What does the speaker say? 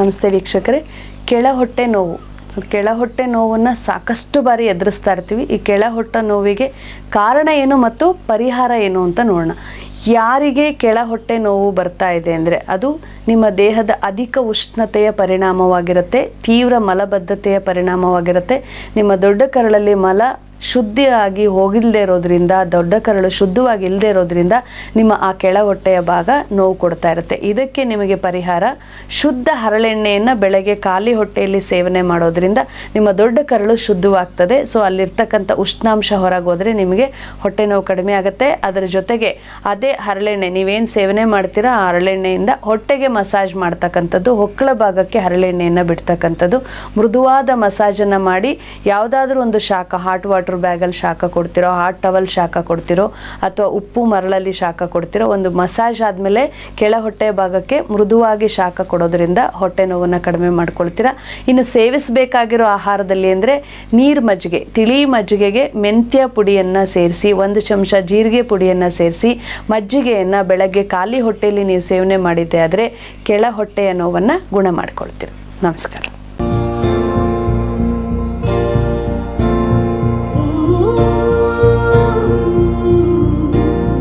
ನಮಸ್ತೆ ವೀಕ್ಷಕರೇ ಕೆಳ ಹೊಟ್ಟೆ ನೋವು. ಕೆಳ ಹೊಟ್ಟೆ ನೋವನ್ನು ಸಾಕಷ್ಟು ಬಾರಿ ಎದುರಿಸ್ತಾ ಇರ್ತೀವಿ. ಈ ಕೆಳ ಹೊಟ್ಟೆ ನೋವಿಗೆ ಕಾರಣ ಏನು ಮತ್ತು ಪರಿಹಾರ ಏನು ಅಂತ ನೋಡೋಣ. ಯಾರಿಗೆ ಕೆಳ ಹೊಟ್ಟೆ ನೋವು ಬರ್ತಾ ಇದೆ ಅಂದರೆ ಅದು ನಿಮ್ಮ ದೇಹದ ಅಧಿಕ ಉಷ್ಣತೆಯ ಪರಿಣಾಮವಾಗಿರುತ್ತೆ, ತೀವ್ರ ಮಲಬದ್ಧತೆಯ ಪರಿಣಾಮವಾಗಿರುತ್ತೆ. ನಿಮ್ಮ ದೊಡ್ಡ ಕರಳಲ್ಲಿ ಮಲ ಶುದ್ಧಿಯಾಗಿ ಹೋಗಿಲ್ಲದೆ ಇರೋದ್ರಿಂದ, ದೊಡ್ಡ ಕರಳು ಶುದ್ಧವಾಗಿ ಇಲ್ಲದೆ ಇರೋದ್ರಿಂದ ನಿಮ್ಮ ಆ ಕೆಳ ಹೊಟ್ಟೆಯ ಭಾಗ ನೋವು ಕೊಡ್ತಾ ಇರುತ್ತೆ. ಇದಕ್ಕೆ ನಿಮಗೆ ಪರಿಹಾರ ಶುದ್ಧ ಹರಳೆಣ್ಣೆಯನ್ನು ಬೆಳಗ್ಗೆ ಖಾಲಿ ಹೊಟ್ಟೆಯಲ್ಲಿ ಸೇವನೆ ಮಾಡೋದ್ರಿಂದ ನಿಮ್ಮ ದೊಡ್ಡ ಕರಳು ಶುದ್ಧವಾಗ್ತದೆ. ಸೊ ಅಲ್ಲಿರ್ತಕ್ಕಂಥ ಉಷ್ಣಾಂಶ ಹೊರಗೋದ್ರೆ ನಿಮಗೆ ಹೊಟ್ಟೆ ನೋವು ಕಡಿಮೆ ಆಗುತ್ತೆ. ಅದರ ಜೊತೆಗೆ ಅದೇ ಹರಳೆಣ್ಣೆ, ನೀವೇನು ಸೇವನೆ ಮಾಡ್ತೀರಾ, ಆ ಹರಳೆಣ್ಣೆಯಿಂದ ಹೊಟ್ಟೆಗೆ ಮಸಾಜ್ ಮಾಡ್ತಕ್ಕಂಥದ್ದು, ಹೊಕ್ಕಳ ಭಾಗಕ್ಕೆ ಹರಳೆಣ್ಣೆಯನ್ನು ಬಿಡ್ತಕ್ಕಂಥದ್ದು, ಮೃದುವಾದ ಮಸಾಜನ್ನು ಮಾಡಿ, ಯಾವುದಾದ್ರೂ ಒಂದು ಶಾಖ, ಹಾಟ್ ವಾಟರ್ ಬ್ಯಾಗಲ್ಲಿ ಶಾಖ ಕೊಡ್ತಿರೋ, ಹಾಟ್ ಟವಲ್ ಶಾಖ ಕೊಡ್ತಿರೋ, ಅಥವಾ ಉಪ್ಪು ಮರಳಲ್ಲಿ ಶಾಖ ಕೊಡ್ತಿರೋ ಒಂದು ಮಸಾಜ್ ಆದಮೇಲೆ ಕೆಳ ಹೊಟ್ಟೆ ಭಾಗಕ್ಕೆ ಮೃದುವಾಗಿ ಶಾಖ ಕೊಡೋದ್ರಿಂದ ಹೊಟ್ಟೆ ನೋವನ್ನು ಕಡಿಮೆ ಮಾಡ್ಕೊಳ್ತೀರಾ. ಇನ್ನು ಸೇವಿಸಬೇಕಾಗಿರೋ ಆಹಾರದಲ್ಲಿ ಅಂದರೆ ನೀರು ಮಜ್ಜಿಗೆ, ತಿಳಿ ಮಜ್ಜಿಗೆಗೆ ಮೆಂತ್ಯ ಪುಡಿಯನ್ನು ಸೇರಿಸಿ, ಒಂದು ಚಮಚ ಜೀರಿಗೆ ಪುಡಿಯನ್ನು ಸೇರಿಸಿ, ಮಜ್ಜಿಗೆಯನ್ನು ಬೆಳಗ್ಗೆ ಖಾಲಿ ಹೊಟ್ಟೆಯಲ್ಲಿ ನೀವು ಸೇವನೆ ಮಾಡಿದ್ದೆ ಆದರೆ ಕೆಳ ಹೊಟ್ಟೆಯ ನೋವನ್ನು ಗುಣ ಮಾಡ್ಕೊಳ್ತೀರಾ. ನಮಸ್ಕಾರ.